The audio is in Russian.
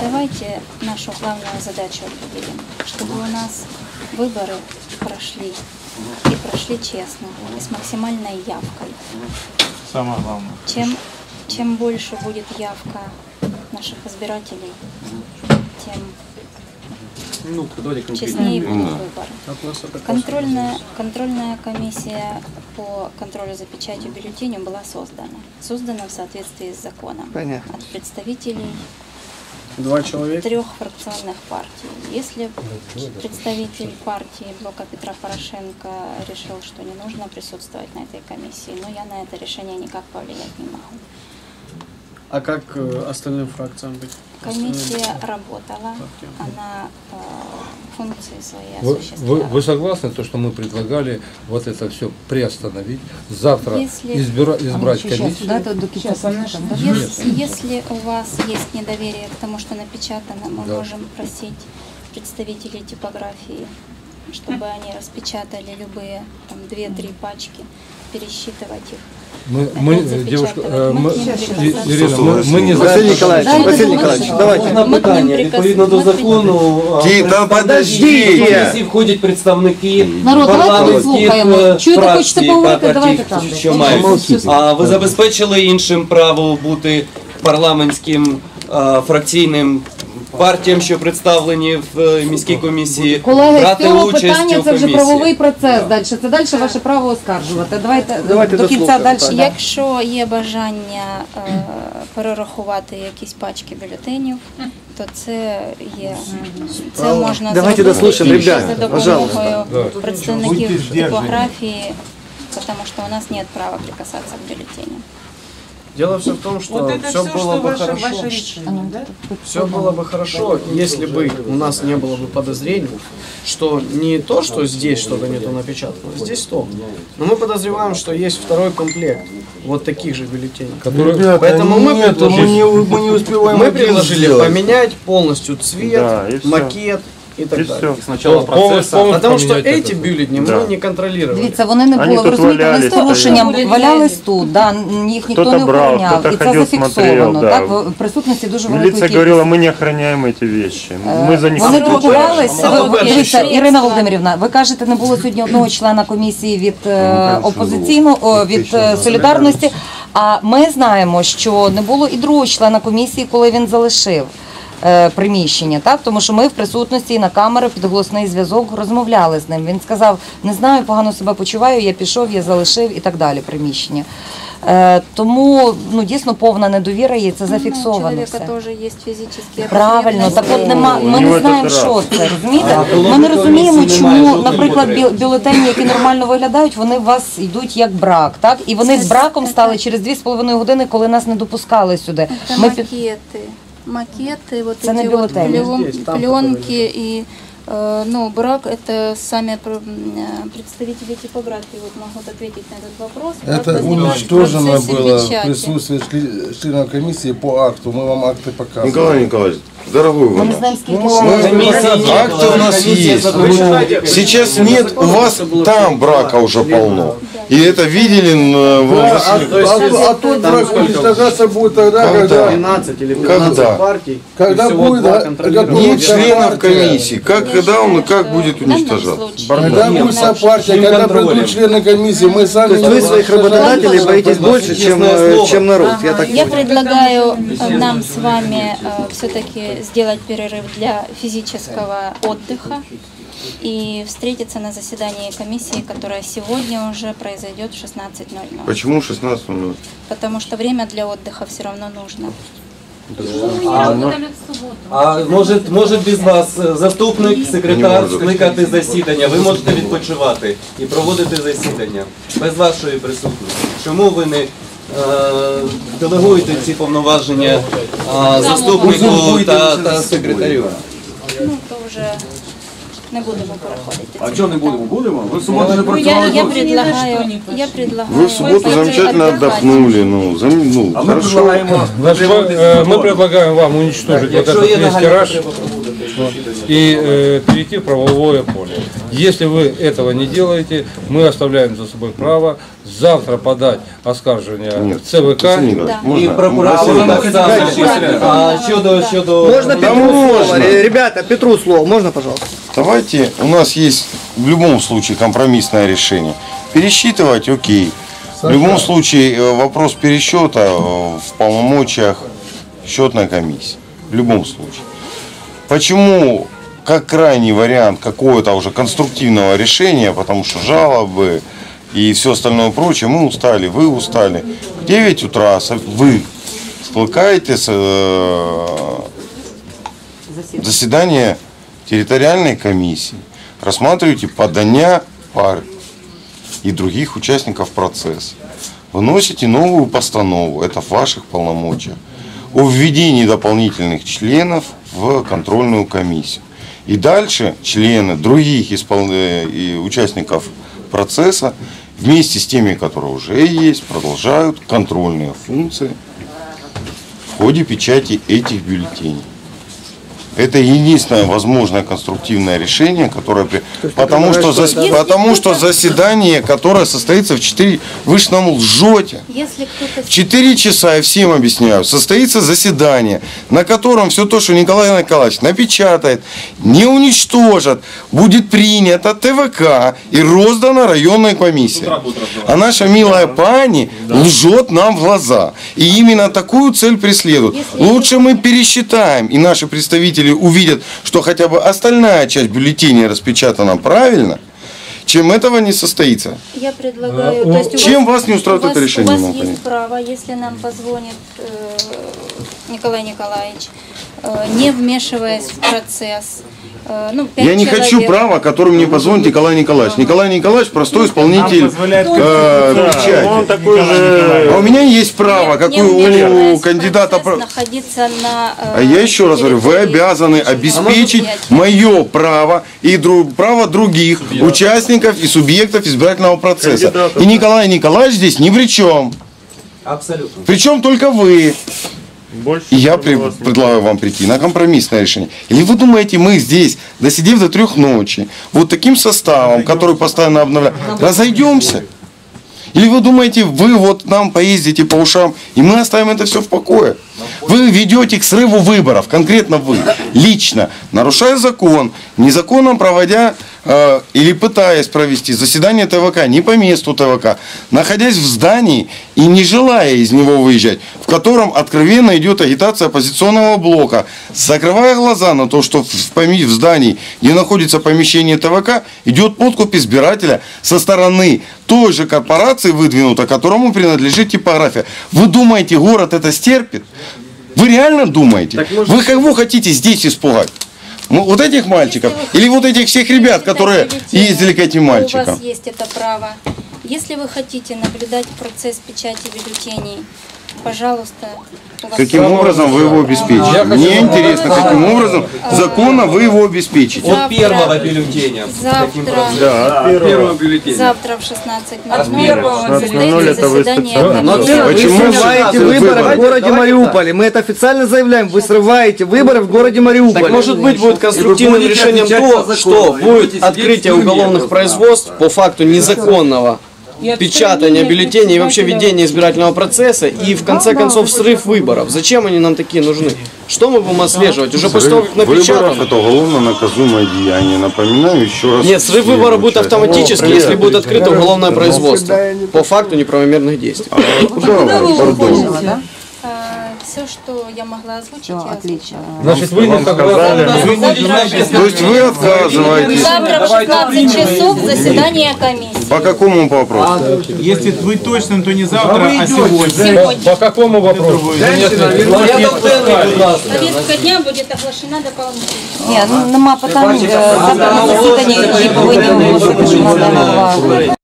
давайте нашу главную задачу определим, чтобы у нас выборы прошли и прошли честно и с максимальной явкой. Самое главное. Чем, чем больше будет явка наших избирателей, тем Ну, честнее будут выборы. Контрольная, контрольная комиссия по контролю за печатью бюллетеней была создана. Создана в соответствии с законом. Понятно. От представителей Два человека. трех фракционных партий. Если представитель партии блока Петра Порошенко решил, что не нужно присутствовать на этой комиссии, но я на это решение никак повлиять не могу. А как э, остальным фракциям быть? Комиссия работала, она э, функции свои Вы, вы, вы согласны, то, что мы предлагали вот это все приостановить, завтра Если- избира- избрать Сейчас, комиссию? да, это до слухаємо, да? Если, если у вас есть недоверие к тому, что напечатано, мы Да. можем просить представителей типографии, чтобы они распечатали любые две-три пачки, пересчитывать их. Мы, Опять мы, запечатывать. девушка, Мы э, мы- к ним И- прикасаться. Ирина, мы, мы не Василий знаем, Николаевич, Дайте Василий договорити. Николаевич, давайте. Одне Ми к ним питання. прикас- Відповідно до ми при- закону а, Ті, та подождіть! комісії входять представники Народ, давайте парламентських вислухаємо. е, Чуєте, фракцій, хочете поговорити, партій, давайте там десь. що мають. А ви забезпечили іншим право бути парламентським а, фракційним партіям, що представлені в е, міській комісії, Колеги, з брати цього участь питання у це вже комісії. правовий процес далі. Це далі ваше право оскаржувати. Давайте, Давайте до кінця дослухаємо, далі. так. да. Якщо є бажання е, перерахувати якісь пачки бюлетенів, то це є. Це можна Давайте зробити дослушаем, тільки ребята, за пожалуйста. допомогою представників Будьте сдержаны. типографії, потому что у нас нет права прикасаться к бюллетеням. Дело все в том, что Вот все все, было что бы ваше, хорошо. ваше решение, да? Все было бы хорошо, если бы у нас не было бы подозрений, что не то, что здесь что-то нету напечатано, здесь то. Но мы подозреваем, что есть второй комплект вот таких же бюллетеней. которые... Поэтому мы нет, мы предложили, не, мы не успеваем мы предложили сделать. поменять полностью цвет, Да, и всё. макет и так И далее. все. З начала Полностью- процесу. полностью Потому что поменять эти это. бюллетени Да. мы не контролировали. Дивіться, вони не Вони були, ви тут розумієте, вони з валялись, порушенням стояли. валялись тут, да, їх ніхто Хто-то не брав, охороняв. хто-то І це ходив, зафіксовано, смотрел, да. так, в присутності дуже великої Милиция кількості. говорила, мы не охраняем эти вещи. Мы за них Вони отвечаем. турбувалися. А Ви- ви Дивіться, перші. Ірина Володимирівна, ви кажете, не було сьогодні одного члена комісії від е, опозиційного о, від е, солідарності. А ми знаємо, що не було і другого члена комісії, коли він залишив. е, Приміщення, так тому що ми в присутності на камеру під голосний зв'язок розмовляли з ним. Він сказав: не знаю, погано себе почуваю, я пішов, я залишив і так далі. Приміщення. Е, тому ну дійсно повна недовіра є, це Ну, у зафіксовано. все. тоже есть физические Правильно, так от нема. Ми Ну, не знаємо, що це розумієте. Ми не розуміємо, чому, наприклад, бюлетені, які нормально виглядають, вони у вас йдуть як брак, так і вони з браком стали через 2,5 години, коли нас не допускали сюди. Ми під- макеты. Макеты, вот на эти вот бюллетени. плен- Здесь, там пленки и э, ну, брак это сами м, э, представители типографии вот могут ответить на этот вопрос. Брак Это возникает в уничтожено процессе было в печати. присутствии чле- членов комиссии по акту. Мы вам акты показывали. Николай Николаевич, дорогой Ми не вы. знаємо, скільки Ну, ще. мы- Комісії ні, Акты у нас комісія есть. задовольняє. Ну, Сейчас нет, у вас там брака уже полно. И это видели э, в- Да, а, То есть, а- а тот там брак сколько? уничтожаться будет тогда, Когда? когда, 12 или 15 Когда? партий. Когда и всего будет, два а, контролируют. готов- Нет членов партия. комиссии. Как, когда он и как будет В данном уничтожаться? случае когда мы будет вся можем- партия, Чьим когда контролем? придут члены комиссии, мы сами... Ну, не То есть вы будем своих уничтожать. работодателей боитесь больше, чем, Честное э, слово. чем народ, я так Я понял. предлагаю э, нам с вами все-таки сделать перерыв для физического отдыха и встретиться на заседании комиссии, которое сегодня уже произойдет в 16.00. Почему 16 минут? Потому что время для отдыха все равно нужно. А, ну, а може, може без вас е, заступник, секретар Не можу. скликати засідання, ви можете відпочивати і проводити засідання без вашої присутності. Чому ви не е, делегуєте ці повноваження е, заступнику та, та секретарю? Ну, то вже не будемо переходити. А что не будем? Будем? Вы в субботу не Ну, я, працювали? я ночью? предлагаю, я предлагаю Вы в субботу пойти замечательно отдыхать. отдохнули. Ну, зам- ну А мы хорошо. предлагаем... Значит, мы, э, мы предлагаем вам уничтожить вот Якщо этот є весь нагальна тираж. потреба и э, перейти в правовое поле. Если вы этого не делаете, мы оставляем за собой право завтра подать оскаржение в ЦВК. Василий Николаевич, І можно? прокуратура. А щодо щодо Можно Петру можно. слово? Ре- Ребята, Петру слово, можно, пожалуйста? Давайте, у нас есть в любом случае компромиссное решение. Пересчитывать, окей. В любом случае э, вопрос пересчета э, в полномочиях счетной комиссии. В любом случае. Почему, как крайний вариант какого-то уже конструктивного решения, потому что жалобы и все остальное прочее, мы устали, вы устали. В 9 утра вы скликаєтесь э, заседание территориальной комиссии, рассматриваете подания пар и других участников процесса. Выносите новую постанову, это в ваших полномочиях, о введении дополнительных членов в контрольную комиссию. И дальше члены других испол- э, и участников процесса вместе с теми, которые уже есть, продолжают контрольные функции в ходе печати этих бюллетеней. Это единственное возможное конструктивное решение, которое... при- Потому что, зас- потому что заседание, которое состоится в 4... Вы ж нам лжете. Если В 4 часа, я всем объясняю, состоится заседание, на котором все то, что Николай Николаевич напечатает, не уничтожат, будет принято ТВК и роздано районной комиссии. А наша милая пани лжет нам в глаза. И именно такую цель преследует. Лучше мы пересчитаем, и наши представители увидят, что хотя бы остальная часть бюллетеней распечатана правильно, чем этого не состоится. Я предлагаю, Э, то есть чем вас, вас не устраивает вас- это решение, У вас есть понять? право, если нам позвонит э, Николай Николаевич, не вмешиваясь в процесс. э, ну, Я не хочу человек. права, которым мне позвонит Николай Николаевич. Николай Николаевич простой исполнитель э, печати. Он такой же... А у меня есть право, как у, у кандидата. находиться на. э, А я еще раз говорю, вы обязаны чужого обеспечить мое право и дру- право других участников и субъектов избирательного процесса. Кандидатов, И Николай Николаевич здесь ни при чем. абсолютно. Причем только вы. Больше И я при- предлагаю вам прийти на компромиссное решение. Или вы думаете, мы здесь, досидев до трех ночи, вот таким составом, который постоянно обновляем, разойдемся? Или вы думаете, вы вот нам поездите по ушам, и мы оставим это все в покое? Вы ведете к срыву выборов, конкретно вы, лично, нарушая закон, незаконно проводя или пытаясь провести заседание ТВК не по месту ТВК, находясь в здании и не желая из него выезжать, в котором откровенно идет агитация оппозиционного блока, закрывая глаза на то, что в, в здании, где находится помещение ТВК, идет подкуп избирателя со стороны той же корпорации выдвинута, которому принадлежит типография. Вы думаете, город это стерпит? Вы реально думаете? Вы кого хотите здесь испугать? Вот этих мальчиков? Или вот этих всех ребят, которые ездили к этим У мальчикам? вас есть это право. Если вы хотите наблюдать процесс печати бюллетеней, пожалуйста. Каким образом вы его обеспечите? Мне интересно, каким образом законно вы его обеспечите. От первого бюллетеня. Завтра, процессом. Первого бюллетеня. завтра в 16.00 16:00 состоится это заседание комиссии. вы Почему срываете выборы? в городе Мариуполе. Мы это официально заявляем. Вы срываете выборы в городе Мариуполе. Так может быть будет конструктивным решением то, что будет открытие уголовных производств по факту незаконного печатания бюллетеней и вообще ведения избирательного процесса и в конце концов срыв выборов. Зачем они нам такие нужны? Что мы будем отслеживать? Уже после того, как Выборов напечатано? это уголовно наказуемое деяние. Напоминаю еще раз. Нет, срыв выборов будет автоматически, если будет открыто уголовное производство по факту неправомерных действий. Куда вы, пардон? Все, что я могла озвучить, я озвучила. Отлично. Значит, вы не согласны. То есть вы отказываетесь. Завтра в 16 часов заседание комиссии. По какому вопросу? Если быть точным, то не завтра, а сегодня. Сегодня. По какому вопросу? Порядок денний, будь ласка. Повестка дня будет оглашена дополнительно. Ні, ну нема питань. Е, Завтра на засіданні її повинні оголосити, що вона не голова.